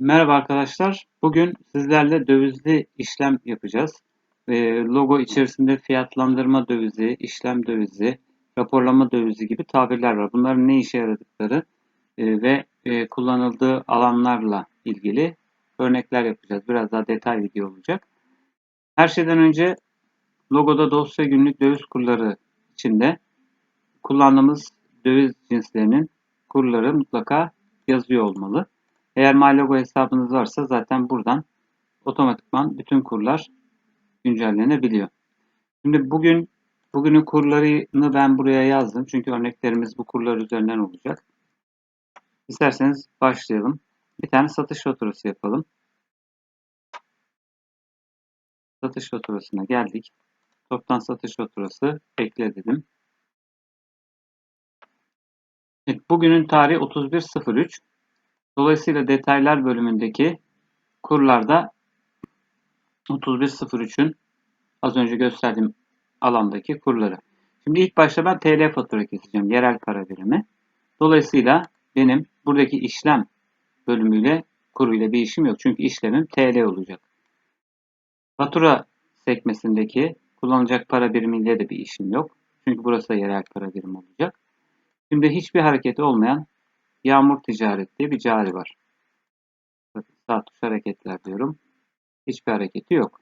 Merhaba arkadaşlar. Bugün sizlerle dövizli işlem yapacağız. Ee, logo içerisinde fiyatlandırma dövizi, işlem dövizi, raporlama dövizi gibi tabirler var. Bunların ne işe yaradıkları e, ve e, kullanıldığı alanlarla ilgili örnekler yapacağız. Biraz daha detay video olacak. Her şeyden önce logoda dosya günlük döviz kurları içinde kullandığımız döviz cinslerinin kurları mutlaka yazıyor olmalı. Eğer MyLogo hesabınız varsa zaten buradan otomatikman bütün kurlar güncellenebiliyor. Şimdi bugün bugünün kurlarını ben buraya yazdım. Çünkü örneklerimiz bu kurlar üzerinden olacak. İsterseniz başlayalım. Bir tane satış faturası yapalım. Satış faturasına geldik. Toptan satış faturası ekle dedim. Evet, bugünün tarihi 31.03. Dolayısıyla detaylar bölümündeki kurlarda 31.03'ün az önce gösterdiğim alandaki kurları. Şimdi ilk başta ben TL fatura keseceğim. Yerel para birimi. Dolayısıyla benim buradaki işlem bölümüyle kuruyla bir işim yok. Çünkü işlemim TL olacak. Fatura sekmesindeki kullanılacak para birimiyle de bir işim yok. Çünkü burası da yerel para birimi olacak. Şimdi hiçbir hareketi olmayan Yağmur Ticaret diye bir cari var. Sağ tuş hareketler diyorum. Hiçbir hareketi yok.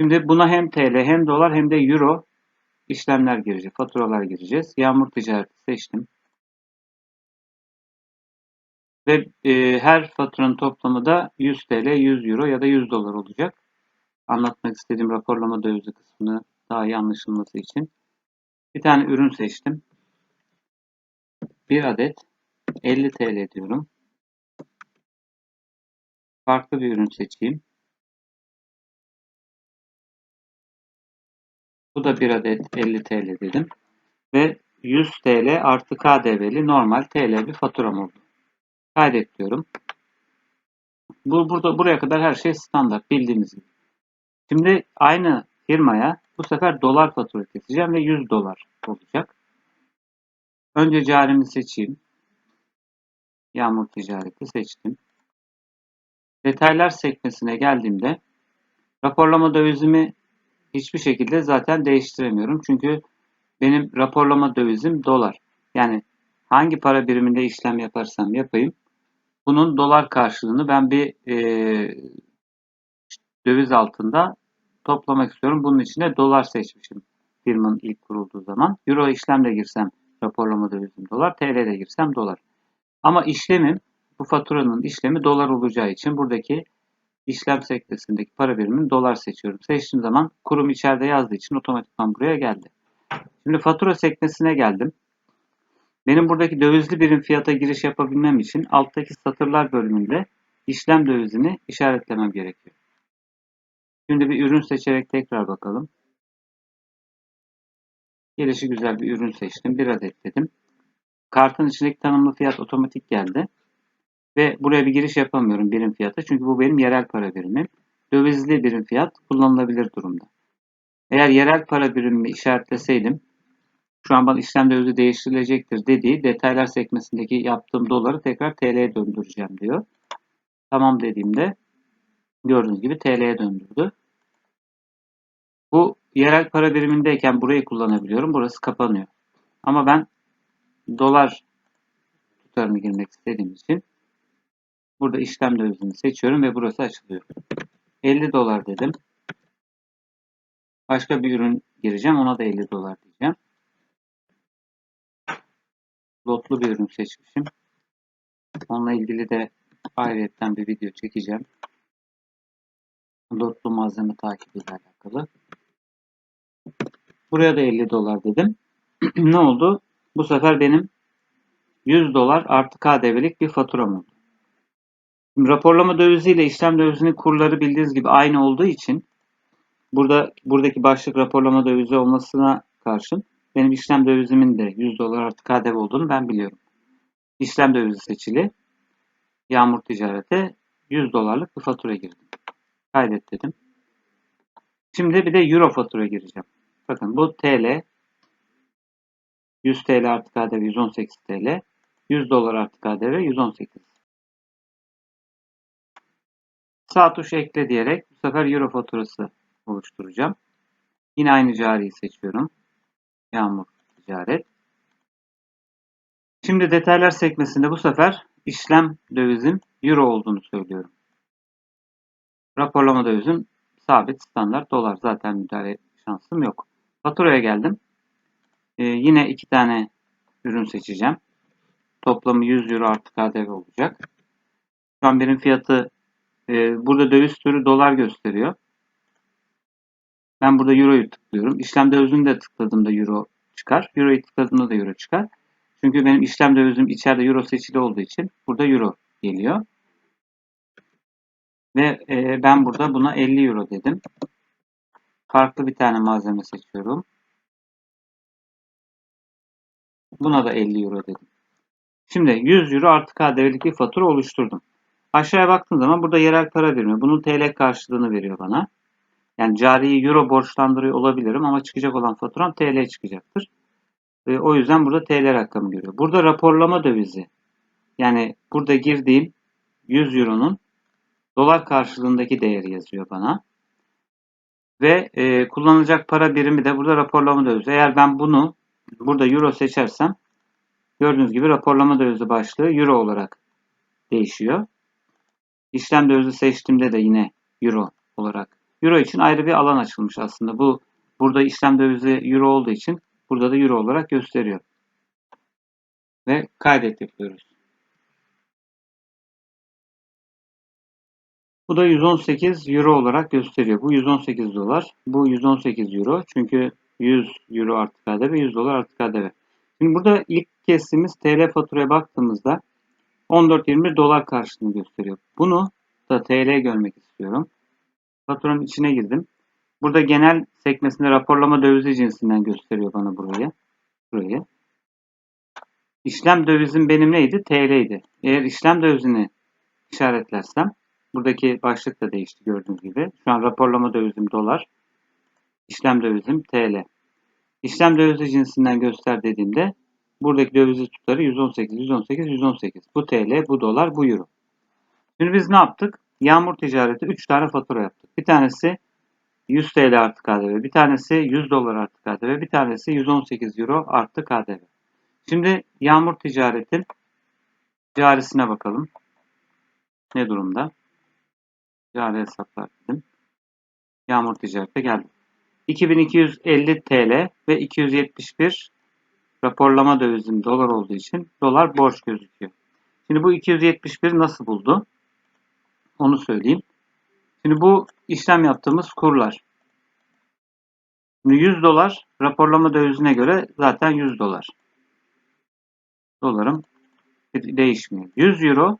Şimdi buna hem TL hem dolar hem de euro işlemler girecek. Faturalar gireceğiz. Yağmur ticareti seçtim. Ve e, her faturanın toplamı da 100 TL, 100 euro ya da 100 dolar olacak. Anlatmak istediğim raporlama dövizi kısmını daha iyi anlaşılması için. Bir tane ürün seçtim. Bir adet 50 TL diyorum. Farklı bir ürün seçeyim. Bu da bir adet 50 TL dedim. Ve 100 TL artı KDV'li normal TL bir faturam oldu. Kaydet diyorum. Bu, burada, buraya kadar her şey standart bildiğiniz gibi. Şimdi aynı firmaya bu sefer dolar fatura keseceğim ve 100 dolar olacak. Önce carimi seçeyim. Yağmur ticareti seçtim. Detaylar sekmesine geldiğimde raporlama dövizimi hiçbir şekilde zaten değiştiremiyorum. Çünkü benim raporlama dövizim dolar. Yani hangi para biriminde işlem yaparsam yapayım bunun dolar karşılığını ben bir e, döviz altında toplamak istiyorum. Bunun için de dolar seçmişim firmanın ilk kurulduğu zaman. Euro işlemle girsem raporlama dövizim dolar, TL'de girsem dolar. Ama işlemim bu faturanın işlemi dolar olacağı için buradaki işlem sekmesindeki para birimini dolar seçiyorum. Seçtiğim zaman kurum içeride yazdığı için otomatikman buraya geldi. Şimdi fatura sekmesine geldim. Benim buradaki dövizli birim fiyata giriş yapabilmem için alttaki satırlar bölümünde işlem dövizini işaretlemem gerekiyor. Şimdi bir ürün seçerek tekrar bakalım. Gelişi güzel bir ürün seçtim. Bir adet dedim. Kartın içindeki tanımlı fiyat otomatik geldi. Ve buraya bir giriş yapamıyorum birim fiyatı. Çünkü bu benim yerel para birimim. Dövizli birim fiyat kullanılabilir durumda. Eğer yerel para birimimi işaretleseydim şu an bana işlem dövizi değiştirilecektir dediği detaylar sekmesindeki yaptığım doları tekrar TL'ye döndüreceğim diyor. Tamam dediğimde gördüğünüz gibi TL'ye döndürdü. Bu yerel para birimindeyken burayı kullanabiliyorum. Burası kapanıyor. Ama ben dolar tutarını girmek istediğim için burada işlem dövizini seçiyorum ve burası açılıyor. 50 dolar dedim. Başka bir ürün gireceğim. Ona da 50 dolar diyeceğim. Lotlu bir ürün seçmişim. Onunla ilgili de ayrıyetten bir video çekeceğim. Lotlu malzeme takibiyle alakalı. Buraya da 50 dolar dedim. ne oldu? Bu sefer benim 100 dolar artı KDV'lik bir faturam oldu. Şimdi raporlama dövizi ile işlem dövizinin kurları bildiğiniz gibi aynı olduğu için burada buradaki başlık raporlama dövizi olmasına karşın benim işlem dövizimin de 100 dolar artı KDV olduğunu ben biliyorum. İşlem dövizi seçili. Yağmur ticarete 100 dolarlık bir fatura girdim. Kaydet dedim. Şimdi bir de euro fatura gireceğim. Bakın bu TL 100 TL artı KDV 118 TL. 100 dolar artı KDV 118. Sağ tuş ekle diyerek bu sefer euro faturası oluşturacağım. Yine aynı cariyi seçiyorum. Yağmur ticaret. Şimdi detaylar sekmesinde bu sefer işlem dövizim euro olduğunu söylüyorum. Raporlama dövizim sabit standart dolar. Zaten müdahale şansım yok. Faturaya geldim. Ee, yine iki tane ürün seçeceğim. Toplamı 100 euro artı KDV olacak. Şu an benim fiyatı e, burada döviz türü dolar gösteriyor. Ben burada euroyu tıklıyorum. İşlem dövizini de tıkladığımda euro çıkar. Euroyu tıkladığımda da euro çıkar. Çünkü benim işlem dövizim içeride euro seçili olduğu için burada euro geliyor. Ve e, ben burada buna 50 euro dedim. Farklı bir tane malzeme seçiyorum. Buna da 50 euro dedim. Şimdi 100 euro artı KDV'lik bir fatura oluşturdum. Aşağıya baktığım zaman burada yerel para birimi. Bunun TL karşılığını veriyor bana. Yani cariyi euro borçlandırıyor olabilirim ama çıkacak olan faturam TL çıkacaktır. E, o yüzden burada TL rakamı görüyor. Burada raporlama dövizi. Yani burada girdiğim 100 euronun dolar karşılığındaki değeri yazıyor bana. Ve e, kullanılacak para birimi de burada raporlama dövizi. Eğer ben bunu burada euro seçersem gördüğünüz gibi raporlama dövizi başlığı euro olarak değişiyor. İşlem dövizi seçtiğimde de yine euro olarak. Euro için ayrı bir alan açılmış aslında. Bu burada işlem dövizi euro olduğu için burada da euro olarak gösteriyor. Ve kaydet yapıyoruz. Bu da 118 euro olarak gösteriyor. Bu 118 dolar. Bu 118 euro. Çünkü 100 euro artı KDV, 100 dolar artı KDV. Şimdi burada ilk kestiğimiz TL faturaya baktığımızda 14.21 dolar karşılığını gösteriyor. Bunu da TL görmek istiyorum. Faturanın içine girdim. Burada genel sekmesinde raporlama dövizi cinsinden gösteriyor bana burayı. Burayı. İşlem dövizim benim neydi? TL'ydi. Eğer işlem dövizini işaretlersem buradaki başlık da değişti gördüğünüz gibi. Şu an raporlama dövizim dolar. İşlem dövizim TL. İşlem dövizi cinsinden göster dediğimde buradaki dövizi tutarı 118, 118, 118. Bu TL, bu dolar, bu euro. Şimdi biz ne yaptık? Yağmur ticareti 3 tane fatura yaptık. Bir tanesi 100 TL artı KDV, bir tanesi 100 dolar artı KDV, bir tanesi 118 euro artı KDV. Şimdi yağmur ticaretin carisine bakalım. Ne durumda? Cari hesaplar dedim. Yağmur ticarete geldim. 2250 TL ve 271 raporlama dövizim dolar olduğu için dolar borç gözüküyor. Şimdi bu 271 nasıl buldu? Onu söyleyeyim. Şimdi bu işlem yaptığımız kurlar. Şimdi 100 dolar raporlama dövizine göre zaten 100 dolar. Dolarım değişmiyor. 100 euro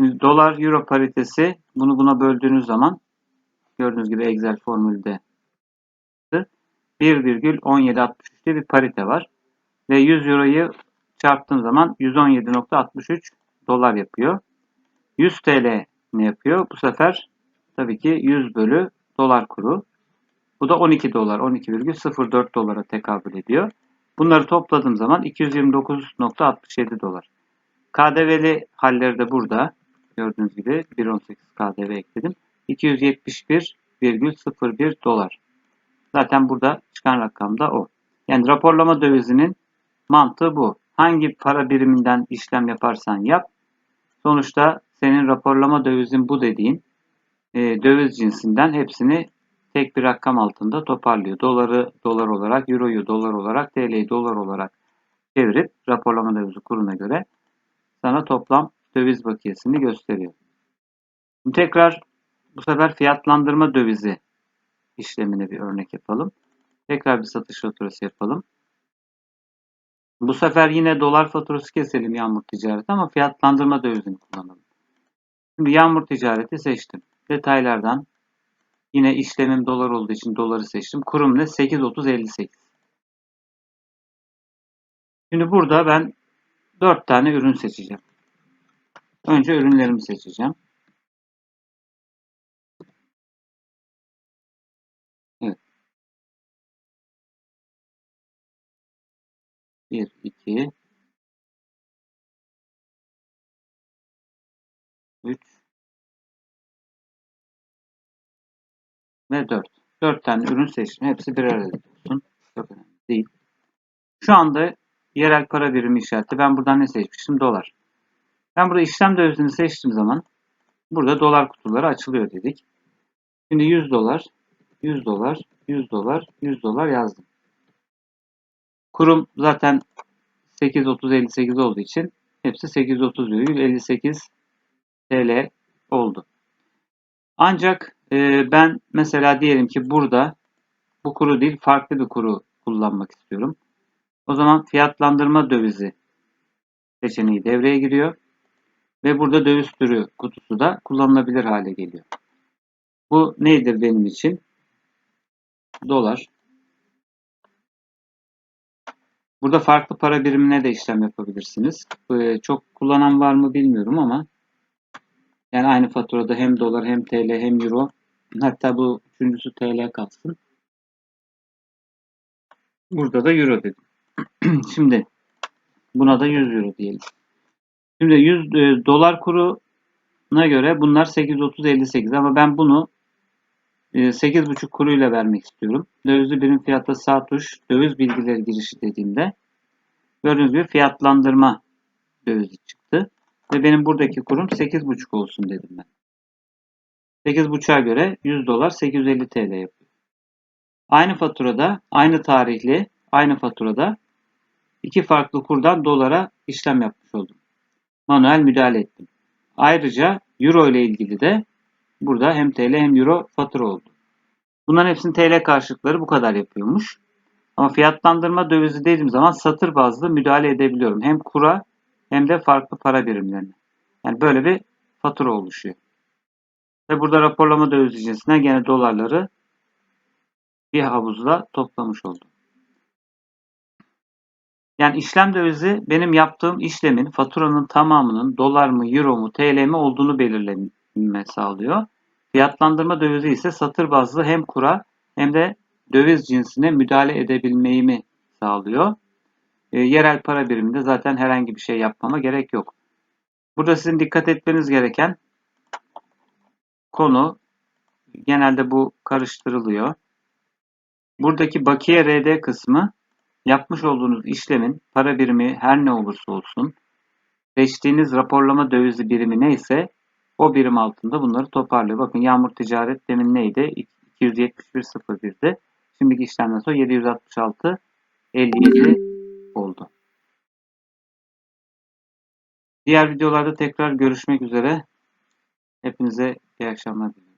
şimdi dolar euro paritesi bunu buna böldüğünüz zaman gördüğünüz gibi Excel formülde 1,1763'te bir parite var. Ve 100 euroyu çarptığım zaman 117.63 dolar yapıyor. 100 TL ne yapıyor? Bu sefer tabii ki 100 bölü dolar kuru. Bu da 12 dolar, 12,04 dolara tekabül ediyor. Bunları topladığım zaman 229.67 dolar. KDV'li halleri de burada. Gördüğünüz gibi 1.18 KDV ekledim. 271,01 dolar. Zaten burada çıkan rakam da o. Yani raporlama dövizinin mantığı bu. Hangi para biriminden işlem yaparsan yap. Sonuçta senin raporlama dövizin bu dediğin e, döviz cinsinden hepsini tek bir rakam altında toparlıyor. Doları dolar olarak, euroyu dolar olarak, TL'yi dolar olarak çevirip raporlama dövizi kuruna göre sana toplam döviz bakiyesini gösteriyor. Şimdi tekrar bu sefer fiyatlandırma dövizi işlemine bir örnek yapalım. Tekrar bir satış faturası yapalım. Bu sefer yine dolar faturası keselim yağmur ticareti ama fiyatlandırma dövizini kullanalım. Şimdi yağmur ticareti seçtim. Detaylardan yine işlemim dolar olduğu için doları seçtim. Kurum ne? 8.30.58. Şimdi burada ben 4 tane ürün seçeceğim. Önce ürünlerimi seçeceğim. 1, 2, 3, ve 4. 4 tane ürün seçtim. Hepsi birer adet olsun. Çok önemli değil. Şu anda yerel para birimi işareti. Ben buradan ne seçmiştim? Dolar. Ben burada işlem dövizini seçtiğim zaman burada dolar kutuları açılıyor dedik. Şimdi 100 dolar, 100 dolar, 100 dolar, 100 dolar yazdım. Kurum zaten 8.30-58 olduğu için hepsi 830,58 TL oldu. Ancak e, ben mesela diyelim ki burada bu kuru değil farklı bir kuru kullanmak istiyorum. O zaman fiyatlandırma dövizi seçeneği devreye giriyor. Ve burada döviz türü kutusu da kullanılabilir hale geliyor. Bu nedir benim için? Dolar. Burada farklı para birimine de işlem yapabilirsiniz. Ee, çok kullanan var mı bilmiyorum ama yani aynı faturada hem dolar hem TL hem euro hatta bu üçüncüsü TL kalsın. Burada da euro dedim. Şimdi buna da 100 euro diyelim. Şimdi 100 e, dolar kuruna göre bunlar 8.30-58 ama ben bunu e, 8.5 kuruyla vermek istiyorum. Dövizli birim fiyatta sağ tuş döviz bilgileri girişi dediğimde gördüğünüz gibi fiyatlandırma dövizi çıktı. Ve benim buradaki kurum 8.5 olsun dedim ben. 8.5'a göre 100 dolar 850 TL yapıyor. Aynı faturada, aynı tarihli, aynı faturada iki farklı kurdan dolara işlem yapmış oldum. Manuel müdahale ettim. Ayrıca Euro ile ilgili de burada hem TL hem Euro fatura oldu. Bunların hepsinin TL karşılıkları bu kadar yapıyormuş. Ama fiyatlandırma dövizi dediğim zaman satır bazlı müdahale edebiliyorum. Hem kura hem de farklı para birimlerine. Yani böyle bir fatura oluşuyor. Ve burada raporlama dövizi cinsinden gene dolarları bir havuzla toplamış oldum. Yani işlem dövizi benim yaptığım işlemin faturanın tamamının dolar mı, euro mu, TL mi olduğunu belirleme sağlıyor. Fiyatlandırma dövizi ise satır bazlı hem kura hem de döviz cinsine müdahale edebilmeyi sağlıyor. E, yerel para biriminde zaten herhangi bir şey yapmama gerek yok. Burada sizin dikkat etmeniz gereken konu genelde bu karıştırılıyor. Buradaki bakiye RD kısmı yapmış olduğunuz işlemin para birimi her ne olursa olsun seçtiğiniz raporlama dövizi birimi neyse o birim altında bunları toparlıyor. Bakın yağmur ticaret demin neydi? 271.01'di. Şimdiki işlemden sonra 766 57 oldu. Diğer videolarda tekrar görüşmek üzere. Hepinize iyi akşamlar diliyorum.